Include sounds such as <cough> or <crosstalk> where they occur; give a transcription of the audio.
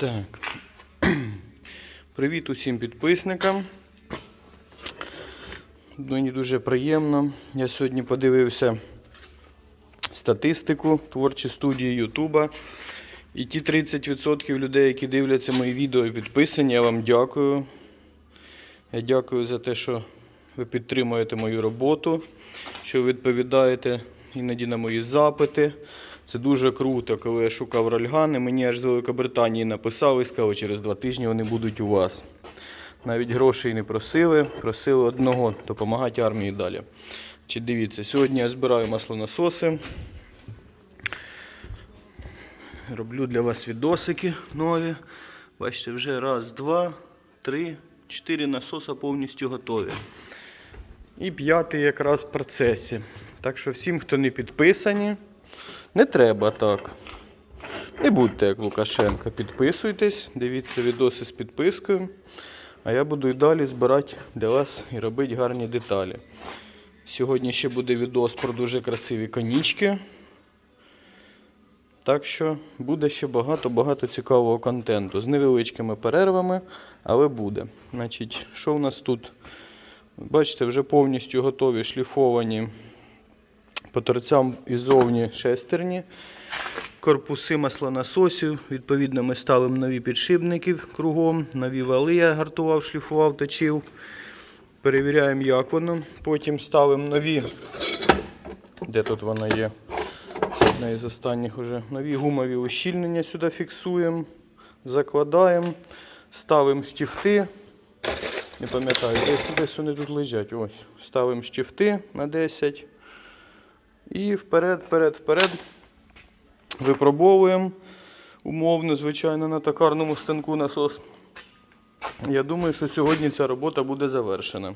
Так. <clears throat> Привіт усім підписникам. Мені дуже приємно. Я сьогодні подивився статистику творчі студії Ютуба. І ті 30% людей, які дивляться мої відео і підписані, я вам дякую. Я дякую за те, що ви підтримуєте мою роботу, що ви відповідаєте іноді на мої запити. Це дуже круто, коли я шукав рольгани. Мені аж з Великобританії написали, і сказали, через два тижні вони будуть у вас. Навіть грошей не просили, просили одного допомагати армії далі. Чи дивіться, сьогодні я збираю маслонасоси. Роблю для вас відосики нові. Бачите, вже раз, два, три, чотири насоса повністю готові. І п'ятий якраз в процесі. Так що всім, хто не підписані, не треба так. Не будьте як Лукашенко, підписуйтесь, дивіться відоси з підпискою. А я буду і далі збирати для вас і робити гарні деталі. Сьогодні ще буде відос про дуже красиві конічки. Так що буде ще багато-багато цікавого контенту з невеличкими перервами, але буде. Значить, що у нас тут? Бачите, вже повністю готові шліфовані по торцям іззовні шестерні, корпуси маслонасосів. Відповідно, ми ставимо нові підшипники кругом, нові вали я гартував, шліфував, точив. Перевіряємо, як воно. Потім ставимо нові. Де тут вона є? Одна із останніх уже. Нові гумові ущільнення сюди фіксуємо, закладаємо, ставимо штифти. Не пам'ятаю, десь, десь вони тут лежать. Ось. Ставимо штифти на 10. І вперед, вперед, вперед. Випробовуємо умовно, звичайно, на токарному станку насос. Я думаю, що сьогодні ця робота буде завершена.